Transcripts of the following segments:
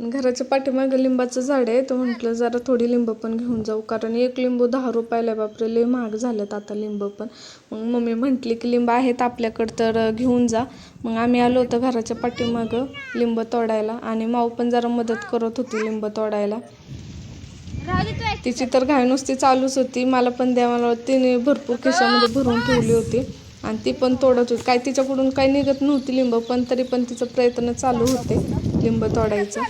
घराच्या पाठीमागं लिंबाचं झाड आहे तर म्हटलं जरा थोडी लिंब पण घेऊन जाऊ. कारण एक लिंबू दहा रुपयाला आहे बापरे लय महाग झालेत आता लिंब पण. मग मम्मी म्हटली की लिंब आहेत आपल्याकडं तर घेऊन जा. मग आम्ही आलो होतो घराच्या पाठीमागं लिंब तोडायला. आणि माऊ पण जरा मदत करत होती लिंब तोडायला. तिची तर घाई नुसती चालूच होती. मला पण द्या मला तिने भरपूर खिशामध्ये भरून ठेवली होती. आणि ती पण तोडत होती. काय तिच्याकडून काही निघत नव्हती लिंब पण तरी पण तिचा प्रयत्न चालू होते लिंब तोडायचं.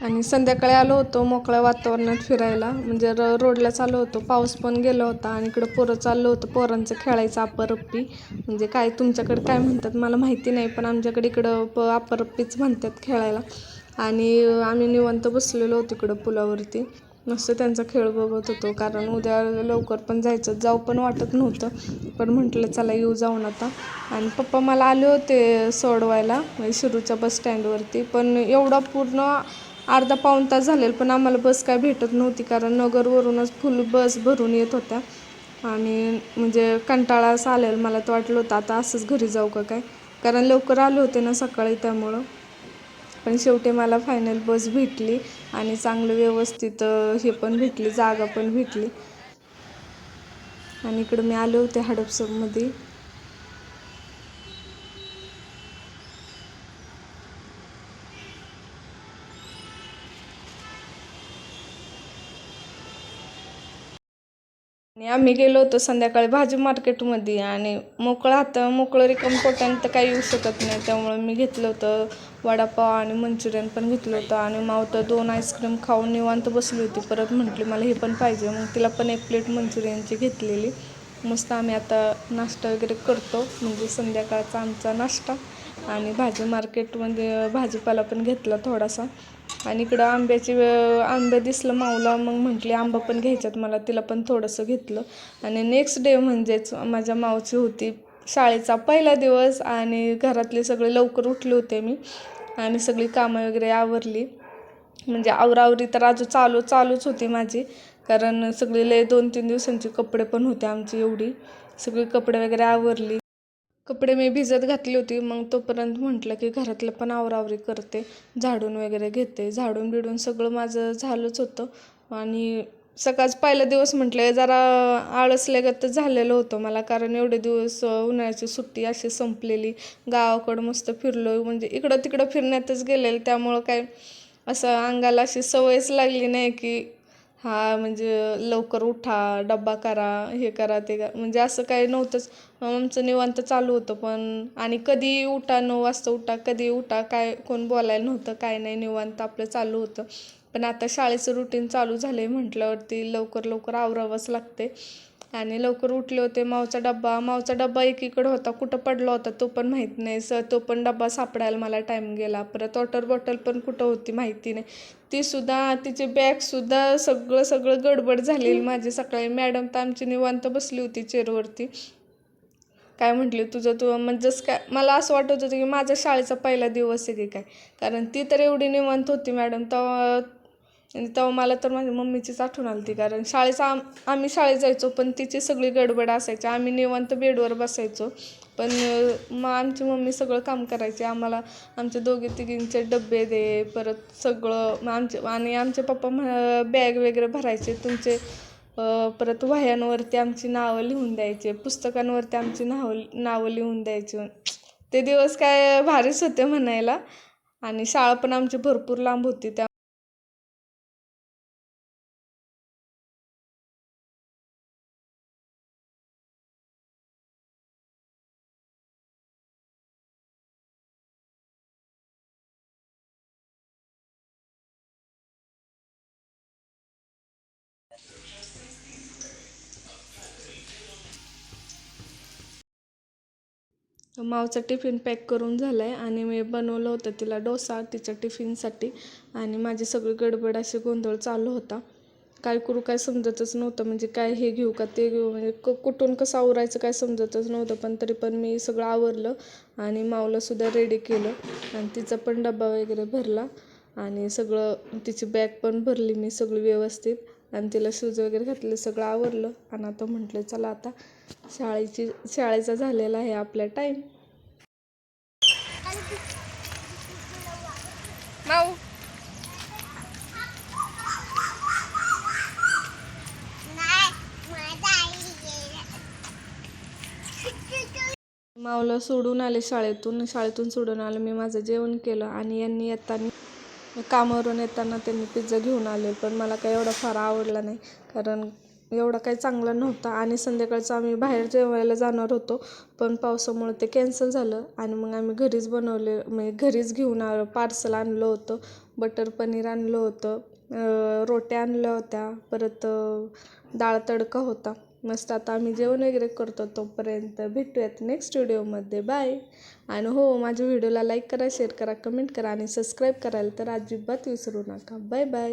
आणि संध्याकाळी आलो होतो मोकळ्या वातावरणात फिरायला. म्हणजे र रोडला चाललो होतो. पाऊस पण गेला होता आणि इकडं पोरं चाललं होतं. पोरांचं खेळायचं अपरप्पी. म्हणजे काय तुमच्याकडे काय म्हणतात मला माहिती नाही पण आमच्याकडे इकडं प अपरप्पीच म्हणतात खेळायला. आणि आम्ही निवांत बसलेलो होतो इकडं पुलावरती. मस्त त्यांचा खेळ बघत होतो. कारण उद्या लवकर पण जायचं. जाऊ पण वाटत नव्हतं. पण म्हटलं चला येऊ जाऊन आता. आणि पप्पा मला आले होते सोडवायला शिरूच्या बस स्टँडवरती. पण एवढा पूर्ण अर्धा पाऊण तास झालेला पण आम्हाला बस काय भेटत नव्हती कारण नगरवरूनच फुल बस भरून येत होत्या. आणि म्हणजे कंटाळा असा आलेला मला तर वाटलं होतं आता असंच घरी जाऊ का काय? कारण लवकर आले होते ना सकाळी त्यामुळं. पण शेवटी मला फायनल बस भेटली आणि चांगलं व्यवस्थित हे पण भेटली जागा पण भेटली. आणि इकडं मी आले होते हडपसरमध्ये. आणि आम्ही गेलो होतो संध्याकाळी भाजी मार्केटमध्ये आणि मोकळं आता मोकळं रिकम पोटाने तर काही येऊ शकत नाही. त्यामुळे मी घेतलं होतं वडापाव आणि मंचुरियन पण घेतलं होतं. आणि मावतं दोन आईस्क्रीम खाऊन निवांत बसली होती. परत म्हटली मला हे पण पाहिजे. मग तिला पण एक प्लेट मंचुरियनची घेतलेली. मस्त आम्ही आता नाश्ता वगैरे करतो. म्हणजे संध्याकाळचा आमचा नाश्ता. आणि भाजी मार्केटमध्ये भाजीपाला पण घेतला थोडासा. आणि इकडं आंब्याची वे- आंबे दिसलं माऊला मग म्हटली आंबा पण घ्यायच्यात मला तिला पण थोडंसं घेतलं. आणि नेक्स्ट डे म्हणजेच माझ्या मावची होती शाळेचा पहिला दिवस आणि घरातले सगळे लवकर उठले होते मी. आणि सगळी कामं वगैरे आवरली. म्हणजे आवरावरी तर अजून चालू चालूच होती माझी. कारण सगळी लय दोन तीन दिवसांची कपडे पण होते आमची एवढी. सगळी कपडे वगैरे आवरली. कपडे मी भिजत घातली होती. मग तोपर्यंत म्हटलं की घरातलं पण आवरावरी करते. झाडून वगैरे घेते. झाडून बिडून सगळं माझं झालंच होतं. आणि सकाळच पहिला दिवस म्हटलं जरा आळसल्यागत झालेलं होतं मला कारण एवढे दिवस उन्हाळ्याची सुट्टी अशी संपलेली. गावाकडं मस्त फिरलो म्हणजे इकडं तिकडं फिरण्यातच गेलेलं. त्यामुळं काय असं अंगाला अशी सवयच लागली नाही की हा म्हणजे लवकर उठा डब्बा करा हे करा ते करा. म्हणजे असं काही नव्हतंच. आमचं निवांत चालू होतं पण आणि कधी उठा नऊ वाजता उठा कधी उठा काय कोण बोलायला नव्हतं काय नाही निवांत आपलं चालू होतं. पण आता शाळेचं रुटीन चालू झालं आहे म्हटल्यावरती लवकर लवकर आवरावंच लागते आणि लवकर उठले होते मावचा डब्बा. मावचा डब्बा एकीकडे होता कुठं पडला होता तो पण माहीत नाही स तो पण डब्बा सापडायला मला टाईम गेला. परत वॉटर बॉटल पण कुठं होती माहिती नाही. ती सुद्धा तिची बॅगसुद्धा सगळं सगळं गडबड झालेली माझी. सकाळी मॅडम तर आमची निवांत बसली होती चेअरवरती काय म्हटली तुझं? तू म्हणजे जसं काय मला असं वाटत होतं की माझा शाळेचा पहिला दिवस आहे की काय? कारण ती तर एवढी निवांत होती मॅडम तेव्हा आणि तेव्हा मला तर माझ्या मम्मीचीच आठवण आली होती कारण शाळेचा आम आम्ही शाळेत जायचो पण तिची सगळी गडबड असायची. आम्ही निवांत बेडवर बसायचो. पण मग आमची मम्मी सगळं काम करायची. आम्हाला आमच्या दोघी तिघींचे डबे दे परत सगळं मग आमचे आणि आमचे पप्पा बॅग वगैरे भरायचे. तुमचे परत वह्यांवरती आमची नावं लिहून द्यायचे. पुस्तकांवरती आमची नावं नावं लिहून द्यायची. ते दिवस काय भारीच होते म्हणायला. आणि शाळा पण आमची भरपूर लांब होती त्या मावचा टिफिन पॅक करून झाला आहे आणि मी बनवलं होतं तिला डोसा तिच्या टिफिनसाठी आणि माझी सगळी गडबड अशी गोंधळ चालू होता. काय करू काय समजतच नव्हतं. म्हणजे काय हे घेऊ का ते घेऊ? म्हणजे क कुठून कसं आवरायचं काय समजतच नव्हतं. पण तरी पण मी सगळं आवरलं आणि मावलासुद्धा रेडी केलं आणि तिचा पण डबा वगैरे भरला आणि सगळं तिची बॅग पण भरली मी सगळी व्यवस्थित. आणि तिला शूज वगैरे घातले सगळं आवरलं. आणि आता म्हटलं चला आता शाळेची शाळेचा झालेला आहे आपला टाईम माऊ. माऊला सोडून आले शाळेतून. शाळेतून सोडून आलं. मी माझं जेवण केलं आणि यांनी येताना कामावरून येताना त्यांनी पिझ्झा घेऊन आले पण मला काही एवढा फार आवडला नाही. कारण एवढा काही चांगला नव्हता. आणि संध्याकाळचं आम्ही बाहेर जेवायला जाणार होतो पण पावसामुळे ते कॅन्सल झालं आणि मग आम्ही घरीच बनवले म्हणजे घरीच घेऊन आलो पार्सल आणलं होतं. बटर पनीर आणलं होतं रोट्या आणल्या होत्या परत डाळ तडका होता. मस्त आता आम्ही जेवण वगैरे करतो तोपर्यंत भेटूयात नेक्स्ट व्हिडिओमध्ये बाय आणि हो माझ्या व्हिडिओला लाईक करा शेअर करा कमेंट करा आणि सबस्क्राईब करायला तर अजिबात विसरू नका. Bye bye